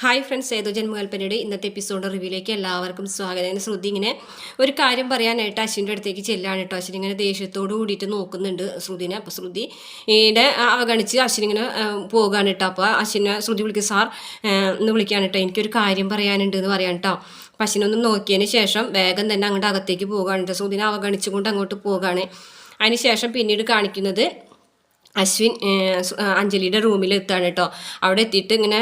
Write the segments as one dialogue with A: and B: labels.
A: Hi friends ഏതോ ജന്മകൽപ്പനയുടെ ഇന്നത്തെ episode റിവ്യൂലേക്ക് എല്ലാവർക്കും സ്വാഗതം. ഇങ്ങനെ ശ്രുതി ഇങ്ങനെ ഒരു കാര്യം പറയാനായിട്ട് അശ്വിന്റെ അടുത്തേക്ക് ചെല്ലാണ് കേട്ടോ. അശ്വിൻ ഇങ്ങനെ ദേഷ്യത്തോട് കൂടിയിട്ട് നോക്കുന്നുണ്ട് ശ്രുതിനെ. അപ്പോൾ ശ്രുതി ഈടെ അവഗണിച്ച് അശ്വിൻ ഇങ്ങനെ പോകാണ് കേട്ടോ. അപ്പോൾ അശ്വിനെ ശ്രുതി വിളിക്കും സാർ എന്ന് വിളിക്കാൻ കേട്ടോ. എനിക്കൊരു കാര്യം പറയാനുണ്ട് എന്ന് പറയാൻ കേട്ടോ. അപ്പം അശ്വിനൊന്ന് നോക്കിയതിന് ശേഷം വേഗം തന്നെ അങ്ങോട്ട് അകത്തേക്ക് പോകാണ് കേട്ടോ. ശ്രുതിനെ അവഗണിച്ചുകൊണ്ട് അങ്ങോട്ട് പോകാണ്. അതിന് ശേഷം പിന്നീട് കാണിക്കുന്നത് അശ്വിൻ അഞ്ജലിയുടെ റൂമിൽ എത്താണ് കേട്ടോ അവിടെ എത്തിയിട്ട് ഇങ്ങനെ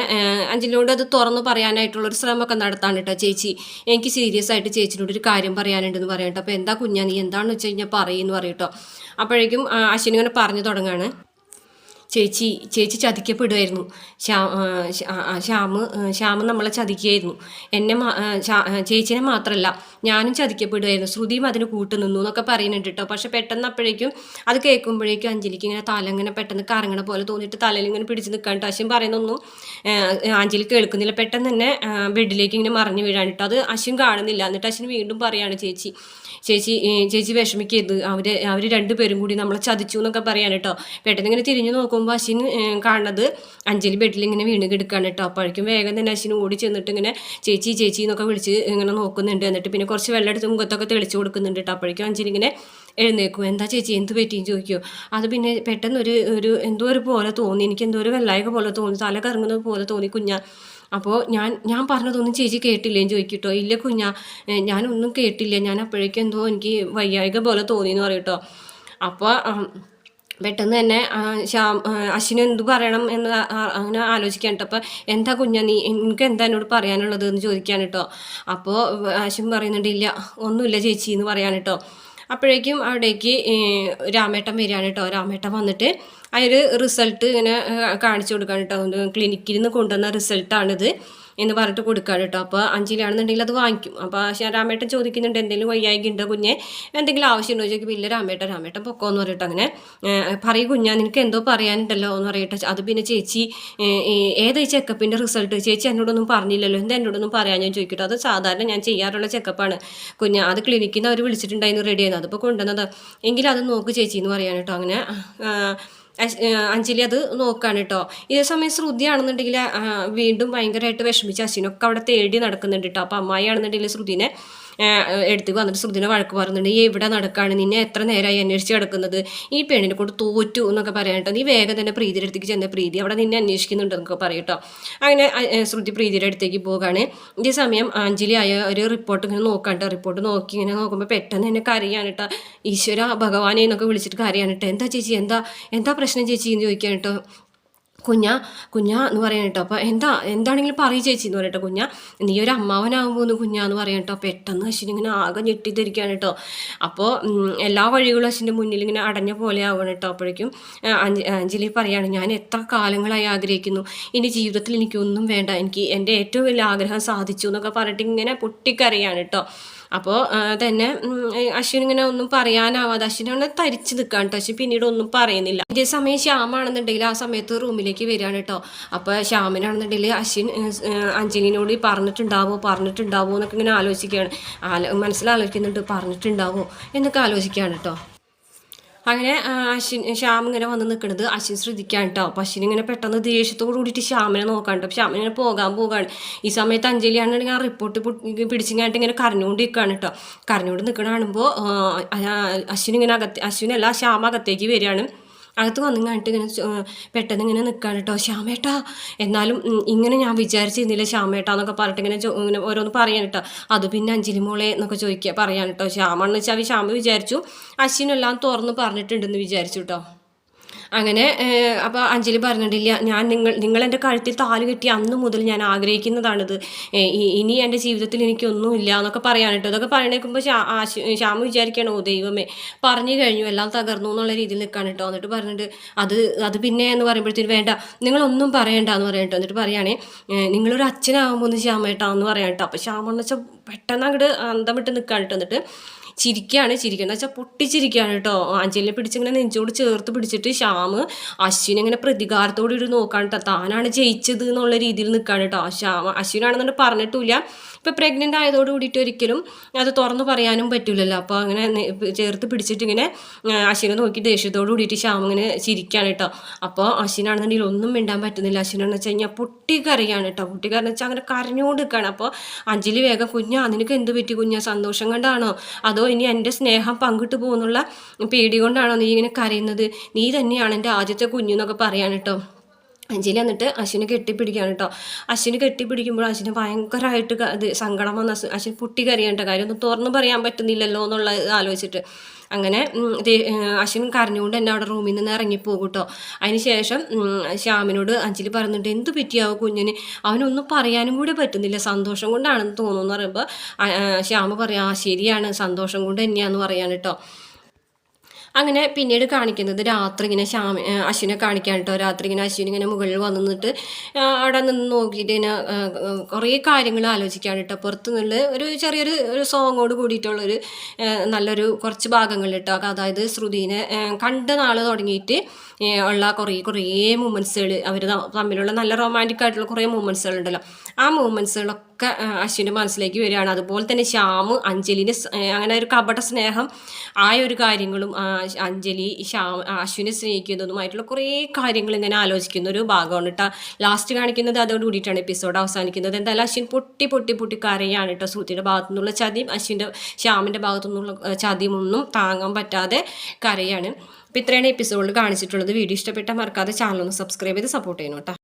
A: അഞ്ജലിയോട് അത് തുറന്നു പറയാനായിട്ടുള്ളൊരു ശ്രമമൊക്കെ നടത്താണ് കേട്ടോ ചേച്ചി എനിക്ക് സീരിയസ് ആയിട്ട് ചേച്ചിനോട് ഒരു കാര്യം പറയാനുണ്ടെന്ന് പറയാം കേട്ടോ അപ്പോൾ എന്താ കുഞ്ഞാ നീ എന്താണെന്ന് വെച്ച് കഴിഞ്ഞാൽ പറയുമെന്ന് പറയും കേട്ടോ അപ്പോഴേക്കും അശ്വിൻ ഇങ്ങനെ പറഞ്ഞു തുടങ്ങാണ്. ചേച്ചി ചേച്ചി ചതിക്കപ്പെടുമായിരുന്നു ശ്യാമ് ശ്യാമ് നമ്മളെ ചതിക്കുകയായിരുന്നു. എന്നെ ചേച്ചിനെ മാത്രമല്ല ഞാനും ചതിക്കപ്പെടുമായിരുന്നു ശ്രുതിയും അതിന് കൂട്ടു നിന്നു എന്നൊക്കെ പറയുന്നുണ്ട് കേട്ടോ. പക്ഷെ പെട്ടെന്ന് അപ്പോഴേക്കും അത് കേൾക്കുമ്പോഴേക്കും അഞ്ജലിക്ക് ഇങ്ങനെ തല ഇങ്ങനെ പെട്ടെന്ന് കറങ്ങണ പോലെ തോന്നിയിട്ട് തലയിൽ ഇങ്ങനെ പിടിച്ച് നിൽക്കാൻ കേട്ടോ. അശ്വിൻ പറയുന്നൊന്നും അഞ്ജലി കേൾക്കുന്നില്ല. പെട്ടെന്ന് തന്നെ ബെഡിലേക്ക് ഇങ്ങനെ മറിഞ്ഞു വീഴാൻ കേട്ടോ. അത് അശ്വിൻ കാണുന്നില്ല. എന്നിട്ട് അശ്വിൻ വീണ്ടും പറയാണ് ചേച്ചി ചേച്ചി ചേച്ചി വിഷമിക്കരുത്. അവർ അവർ രണ്ടുപേരും കൂടി നമ്മളെ ചതിച്ചു എന്നൊക്കെ പറയാൻ കേട്ടോ. പെട്ടെന്ന് ഇങ്ങനെ തിരിഞ്ഞു നോക്കുമ്പോൾ അശ്വിൻ കാണുന്നത് അഞ്ജലി ബെഡിൽ ഇങ്ങനെ വീണ് കിടക്കുകയാണ് കേട്ടോ. അപ്പോഴേക്കും വേഗം തന്നെ അശ്വിൻ ഓടി ചെന്നിട്ട് ഇങ്ങനെ ചേച്ചി ചേച്ചി എന്നൊക്കെ വിളിച്ച് ഇങ്ങനെ നോക്കുന്നുണ്ട്. എന്നിട്ട് പിന്നെ കുറച്ച് വെള്ളം എടുത്ത് മുഖത്തൊക്കെ തെളിച്ച് കൊടുക്കുന്നുണ്ട് കേട്ടോ. അപ്പോഴേക്കും അഞ്ജലി ഇങ്ങനെ എഴുന്നേക്കും എന്താ ചേച്ചി എന്ത് പറ്റിയും ചോദിക്കുമോ അത് പിന്നെ പെട്ടെന്ന് ഒരു ഒരു എന്തോ ഒരു പോലെ തോന്നി. എനിക്ക് എന്തോ ഒരു വെള്ളായക പോലെ തോന്നി. തല കറങ്ങുന്നത് പോലെ തോന്നി കുഞ്ഞാ. അപ്പോൾ ഞാൻ ഞാൻ പറഞ്ഞതൊന്നും ചേച്ചി കേട്ടില്ലേന്ന് ചോദിക്കട്ടോ ഇല്ല കുഞ്ഞാ ഞാനൊന്നും കേട്ടില്ല. ഞാൻ അപ്പോഴേക്കും എന്തോ എനിക്ക് വയ്യായിക പോലെ തോന്നിയെന്ന് പറയട്ടോ അപ്പോൾ പെട്ടെന്ന് തന്നെ ശ്യാം അശ്വിന് എന്ത് പറയണം എന്ന് അങ്ങനെ ആലോചിക്കാൻ കേട്ടോ. അപ്പോൾ എന്താ കുഞ്ഞാ നീ എനിക്ക് എന്താ എന്നോട് പറയാനുള്ളത് എന്ന് ചോദിക്കാൻ കേട്ടോ. അപ്പോൾ അശ്വിൻ പറയുന്നുണ്ട് ഇല്ല ഒന്നുമില്ല ചേച്ചി എന്ന് പറയാൻ കേട്ടോ. അപ്പോഴേക്കും അവിടേക്ക് രാമേട്ടൻ വരികയാണ് കേട്ടോ. രാമേട്ടൻ വന്നിട്ട് അതിൽ റിസൾട്ട് ഇങ്ങനെ കാണിച്ചു കൊടുക്കാൻ കേട്ടോ. ക്ലിനിക്കിൽ നിന്ന് കൊണ്ടുവന്ന റിസൾട്ടാണിത് എന്ന് പറഞ്ഞിട്ട് കൊടുക്കുക കേട്ടോ. അപ്പോൾ അഞ്ചിലാണെന്നുണ്ടെങ്കിൽ അത് വാങ്ങിക്കും. അപ്പോൾ ആ രാമേട്ടൻ ചോദിക്കുന്നുണ്ട് എന്തെങ്കിലും വയ്യായിക ഉണ്ടോ കുഞ്ഞെ? എന്തെങ്കിലും ആവശ്യമുണ്ടോ? ചോദിക്കുമ്പോൾ ഇല്ല രാമേട്ടൻ രാമേട്ടൻ പൊക്കോ എന്ന് പറഞ്ഞിട്ട് അങ്ങനെ പറയും കുഞ്ഞാ നിനക്ക് എന്തോ പറയാനുണ്ടല്ലോ എന്ന് പറയട്ടെ അത് പിന്നെ ചേച്ചി ഏത് ചെക്കപ്പിന്റെ റിസൾട്ട് ചേച്ചി എന്നോടൊന്നും പറഞ്ഞില്ലല്ലോ. എന്താ എന്നോടൊന്നും പറയാൻ ഞാൻ ചോദിക്കട്ടോ. അത് സാധാരണ ഞാൻ ചെയ്യാറുള്ള ചെക്കപ്പാണ് കുഞ്ഞ അത് ക്ലിനിക്കിൽ നിന്ന് അവർ വിളിച്ചിട്ടുണ്ടായിരുന്നു റെഡി ആയിരുന്നു. അതിപ്പോൾ കൊണ്ടുവന്നത്. എങ്കിലും അത് നോക്ക് ചേച്ചി എന്ന് പറയാൻ കേട്ടോ. അങ്ങനെ അഞ്ജലി അത് നോക്കുകയാണ് കേട്ടോ. ഇതേ സമയം ശ്രുതിയാണെന്നുണ്ടെങ്കിൽ വീണ്ടും ഭയങ്കരമായിട്ട് വിഷമിച്ച് അശ്വിനൊക്കെ അവിടെ തേടി നടക്കുന്നുണ്ട് കേട്ടോ. അപ്പോൾ അമ്മായി ആണെന്നുണ്ടെങ്കിൽ ശ്രുതിനെ എടുത്ത് വന്നിട്ട് സുഹൃത്തിനെ വഴക്ക് പറയുന്നുണ്ട്. ഈ എവിടെ നടക്കാണ്? നിന്നെ എത്ര നേരമായി അന്വേഷിച്ച് കിടക്കുന്നത്? ഈ പെണ്ണിനെ കൊണ്ട് തോറ്റു എന്നൊക്കെ പറയാൻ നീ വേഗം തന്നെ പ്രീതിയുടെ അടുത്തേക്ക് ചെന്ന പ്രീതി അവിടെ നിന്നെ അന്വേഷിക്കുന്നുണ്ട് എന്നൊക്കെ പറയട്ടോ അങ്ങനെ ശ്രുതി പ്രീതിയുടെ അടുത്തേക്ക് പോകാണ്. ഈ സമയം അഞ്ജലി ആയ ഒരു റിപ്പോർട്ട് ഇങ്ങനെ നോക്കാണ്ട് റിപ്പോർട്ട് നോക്കി ഇങ്ങനെ നോക്കുമ്പോൾ പെട്ടെന്ന് എന്നെ കരയാണ് കേട്ടോ. ഈശ്വര ഭഗവാനെ എന്നൊക്കെ വിളിച്ചിട്ട് കരയാണ് കേട്ടോ. എന്താ ചേച്ചി? എന്താ എന്താ പ്രശ്നം ചേച്ചി? എന്ന് ചോദിക്കാൻ കേട്ടോ. കുഞ്ഞ കുഞ്ഞ എന്ന് പറയാൻ കേട്ടോ. അപ്പോൾ എന്താ എന്താണെങ്കിലും പറയൂ ചേച്ചി എന്ന് പറയട്ടോ. കുഞ്ഞ നീ ഒരു അമ്മാവനാകുമ്പോൾ കുഞ്ഞ എന്ന് പറയാൻ കേട്ടോ. പെട്ടെന്ന് അശ്വിൻ ഇങ്ങനെ ആകെ ഞെട്ടിത്തിരിക്കുകയാണ് കേട്ടോ. അപ്പോൾ എല്ലാ വഴികളും അശ്വിന്റെ മുന്നിൽ ഇങ്ങനെ അടഞ്ഞ പോലെ ആവണം കേട്ടോ. അപ്പോഴേക്കും അഞ്ജലി പറയാണ് ഞാൻ എത്ര കാലങ്ങളായി ആഗ്രഹിക്കുന്നു. ഇനി ജീവിതത്തിൽ എനിക്കൊന്നും വേണ്ട. എനിക്ക് എന്റെ ഏറ്റവും വലിയ ആഗ്രഹം സാധിച്ചു എന്നൊക്കെ പറഞ്ഞിട്ട് ഇങ്ങനെ പൊട്ടിക്കറിയാണ് കേട്ടോ. അപ്പോൾ തന്നെ അശ്വിൻ ഇങ്ങനെ ഒന്നും പറയാനാവാതെ ഒന്ന് തരിച്ച് നിൽക്കാണ് കേട്ടോ അശ്വിൻ പിന്നീട് ഒന്നും പറയുന്നില്ല. ഇതേ സമയം ശ്യാമാണെന്നുണ്ടെങ്കിൽ ആ സമയത്ത് റൂമിലേക്ക് വരികയാണ് കേട്ടോ അപ്പോൾ ശ്യാമിനാണെന്നുണ്ടെങ്കിൽ അശ്വിൻ അഞ്ജലിനോട് പറഞ്ഞിട്ടുണ്ടാവോ പറഞ്ഞിട്ടുണ്ടാവോ എന്നൊക്കെ ഇങ്ങനെ ആലോചിക്കുകയാണ്. ആലോ മനസ്സിലാലോചിക്കുന്നുണ്ട് പറഞ്ഞിട്ടുണ്ടാവോ എന്നൊക്കെ ആലോചിക്കുകയാണ് കേട്ടോ അങ്ങനെ അശ്വിൻ ശ്യാം ഇങ്ങനെ വന്ന് നിൽക്കുന്നത് അശ്വിൻ ശ്രദ്ധിക്കാൻ കേട്ടോ അപ്പം അശ്വിൻ ഇങ്ങനെ പെട്ടെന്ന് ദേഷ്യത്തോട് കൂടിയിട്ട് ശ്യാമിനെ നോക്കാണ്ട് കേട്ടോ ശ്യാമിനെ പോകാൻ പോകാണ്. ഈ സമയത്ത് അഞ്ജലിയാണെന്നുണ്ടെങ്കിൽ ആ റിപ്പോർട്ട് പിടിച്ചിങ്ങായിട്ട് ഇങ്ങനെ കരഞ്ഞുകൊണ്ട് നിൽക്കുകയാണ് കേട്ടോ കരഞ്ഞുകൊണ്ട് നിൽക്കണ കാണുമ്പോൾ അശ്വിൻ ഇങ്ങനെ അകത്ത് അശ്വിനല്ല ശ്യാം അകത്തേക്ക് വരികയാണ്. അകത്ത് വന്നിങ്ങായിട്ട് ഇങ്ങനെ ചോ- പെട്ടെന്ന് ഇങ്ങനെ നിൽക്കാണ് കേട്ടോ ശ്യാമേട്ടാ എന്നാലും ഇങ്ങനെ ഞാൻ വിചാരിച്ചിരുന്നില്ല ശ്യാമേട്ടാ എന്നൊക്കെ പറഞ്ഞിട്ട് ഇങ്ങനെ ഇങ്ങനെ ഓരോന്ന് പറയാൻ കേട്ടോ അത് പിന്നെ അഞ്ജലി മോളെ എന്നൊക്കെ ചോദിക്കുക പറയാൻ കേട്ടോ ശ്യാമെന്ന് വെച്ചാൽ ശ്യാമ വിചാരിച്ചു അശ്വിനെല്ലാം തുറന്ന് പറഞ്ഞിട്ടുണ്ടെന്ന് വിചാരിച്ചു കേട്ടോ അങ്ങനെ അപ്പോൾ അഞ്ജലി പറഞ്ഞിട്ടില്ല ഞാൻ നിങ്ങൾ നിങ്ങൾ എന്റെ കഴുത്തിൽ താൽ കെട്ടി അന്ന് മുതൽ ഞാൻ ആഗ്രഹിക്കുന്നതാണിത്. ഇനി എന്റെ ജീവിതത്തിൽ എനിക്കൊന്നുമില്ല എന്നൊക്കെ പറയാൻ കേട്ടോ അതൊക്കെ പറയണേക്കുമ്പോൾ ശ്യാമ ഓ ദൈവമേ പറഞ്ഞു കഴിഞ്ഞു എല്ലാം തകർന്നു എന്നുള്ള രീതിയിൽ നിൽക്കാൻ കേട്ടോ എന്നിട്ട് പറഞ്ഞിട്ട് അത് അത് പിന്നെ എന്ന് പറയുമ്പോഴത്തേന് വേണ്ട നിങ്ങളൊന്നും പറയണ്ട എന്ന് പറയാം കേട്ടോ എന്നിട്ട് പറയുകയാണേ നിങ്ങളൊരു അച്ഛനാകുമ്പോൾ ഒന്ന് ശ്യാമേട്ടാ എന്ന് പറയാം കേട്ടോ അപ്പോൾ ശ്യാമെന്ന് വെച്ചാൽ പെട്ടെന്ന് അങ്ങോട്ട് അന്തം വിട്ട് നിൽക്കാൻ കേട്ടോ എന്നിട്ട് ചിരിക്കുകയാണ് ചിരിക്കുന്നത് വെച്ചാൽ പൊട്ടിച്ചിരിക്കുകയാണ് കേട്ടോ. ആഞ്ചലിനെ പിടിച്ചിങ്ങനെ നെഞ്ചോട് ചേർത്ത് പിടിച്ചിട്ട് ശ്യാം അശ്വിനെ ഇങ്ങനെ പ്രതികാരത്തോടെ ഒരു നോക്കാണ് കേട്ടോ. താനാണ് ജയിച്ചത് എന്നുള്ള രീതിയിൽ നിൽക്കുകയാണ് കേട്ടോ. ശ്യാം അശ്വിനാണെന്നുണ്ട് പറഞ്ഞിട്ടില്ല ഇപ്പം പ്രഗ്നന്റ് ആയതോട് കൂടിയിട്ട് ഒരിക്കലും അത് തുറന്നു പറയാനും പറ്റില്ലല്ലോ അപ്പോൾ അങ്ങനെ ചേർത്ത് പിടിച്ചിട്ട് ഇങ്ങനെ അശ്വിനെ നോക്കി ദേഷ്യത്തോട് കൂടിയിട്ട് ശ്യാം ഇങ്ങനെ ചിരിക്കുകയാണ് കേട്ടോ. അപ്പോൾ അശ്വിനാണെന്നുണ്ടെങ്കിൽ ഒന്നും മിണ്ടാൻ പറ്റുന്നില്ല. അശ്വിനെന്ന് വെച്ച് കഴിഞ്ഞാൽ പൊട്ടിക്കറിയാണ് കേട്ടോ. പൊട്ടിക്കരന്ന് വെച്ചാൽ അങ്ങനെ കരഞ്ഞുകൊണ്ട് നിൽക്കുകയാണ് അപ്പോൾ അഞ്ജലി വേഗം കുഞ്ഞാ നിനക്ക് എന്ത് പറ്റി കുഞ്ഞാ? സന്തോഷം കൊണ്ടാണോ? അതോ ഇനി എന്റെ സ്നേഹം പങ്കിട്ട് പോകുന്നുള്ള പേടി കൊണ്ടാണോ നീ ഇങ്ങനെ കരയുന്നത്? നീ തന്നെയാണ് എന്റെ ആദ്യത്തെ കുഞ്ഞെന്നൊക്കെ പറയാൻ കേട്ടോ. അഞ്ജലി എന്നിട്ട് അശ്വിനെ കെട്ടിപ്പിടിക്കുകയാണ് കേട്ടോ അശ്വിനെ കെട്ടിപ്പിടിക്കുമ്പോൾ അശ്വിന് ഭയങ്കരമായിട്ട് അത് സങ്കടം വന്ന അശ്വിൻ പൊട്ടി കരയേണ്ട കാര്യം. ഒന്നും തുറന്നു പറയാൻ പറ്റുന്നില്ലല്ലോ എന്നുള്ള ആലോചിച്ചിട്ട്. അങ്ങനെ അശ്വിൻ കരഞ്ഞുകൊണ്ട് എന്നെ അവിടെ റൂമിൽ നിന്ന് ഇറങ്ങിപ്പോകും കേട്ടോ അതിന് ശേഷം ഉം, ശ്യാമിനോട് അഞ്ജലി പറയുന്നുണ്ട് എന്ത് പറ്റിയാവും കുഞ്ഞിന്? അവനൊന്നും പറയാനും കൂടി പറ്റുന്നില്ല. സന്തോഷം കൊണ്ടാണെന്ന് തോന്നുന്നു പറയുമ്പോൾ ശ്യാമ പറയാം ശരിയാണ്. സന്തോഷം കൊണ്ട് തന്നെയാന്ന് പറയാൻ കേട്ടോ അങ്ങനെ പിന്നീട് കാണിക്കുന്നത് രാത്രി ഇങ്ങനെ ശ്യാമ അശ്വിനെ കാണിക്കാൻ കേട്ടോ രാത്രി ഇങ്ങനെ അശ്വിൻ ഇങ്ങനെ മുകളിൽ വന്നു നിന്നിട്ട് അവിടെ നിന്ന് നോക്കിയിട്ട് ഇങ്ങനെ കുറേ കാര്യങ്ങൾ ആലോചിക്കാൻ കേട്ടോ പുറത്തു നിന്നുള്ള ഒരു ചെറിയൊരു ഒരു സോങ്ങോട് കൂടിയിട്ടുള്ളൊരു നല്ലൊരു കുറച്ച് ഭാഗങ്ങൾ കേട്ടോ അതായത് ശ്രുതിനെ കണ്ട നാൾ തുടങ്ങിയിട്ട് ഉള്ള കുറേ കുറേ മൂമെന്റ്സുകൾ അവർ തമ്മിലുള്ള നല്ല റൊമാന്റിക് ആയിട്ടുള്ള കുറേ മൂമെന്റ്സുകൾ ഉണ്ടല്ലോ. ആ മൂമെന്റ്സുകളൊക്കെ അശ്വിന്റെ മനസ്സിലേക്ക് വരികയാണ്. അതുപോലെ തന്നെ ശ്യാമ് അഞ്ജലിന് അങ്ങനെ ഒരു കപട സ്നേഹം ആയ ഒരു കാര്യങ്ങളും അഞ്ജലി ശ്യാം അശ്വിനെ സ്നേഹിക്കുന്നതുമായിട്ടുള്ള കുറേ കാര്യങ്ങൾ ഇങ്ങനെ ആലോചിക്കുന്ന ഒരു ഭാഗമാണ് കേട്ടോ ലാസ്റ്റ് കാണിക്കുന്നത് അതോട് കൂടിയിട്ടാണ് എപ്പിസോഡ് അവസാനിക്കുന്നത്. എന്തായാലും അശ്വിൻ പൊട്ടി പൊട്ടി പൊട്ടി കരയാണ് കേട്ടോ ശ്രുതിയുടെ ഭാഗത്തു നിന്നുള്ള ചതിയും അശ്വിന്റെ ശ്യാമിന്റെ ഭാഗത്തു നിന്നുള്ള ചതിയും ഒന്നും താങ്ങാൻ പറ്റാതെ കരയാണ്. അപ്പോൾ ഇത്രയാണ് എപ്പിസോഡിൽ കാണിച്ചിട്ടുള്ളത്. വീഡിയോ ഇഷ്ടപ്പെട്ടാൽ മറക്കാതെ ചാനൽ ഒന്ന് സബ്സ്ക്രൈബ് ചെയ്ത് സപ്പോർട്ട് ചെയ്യണം കേട്ടോ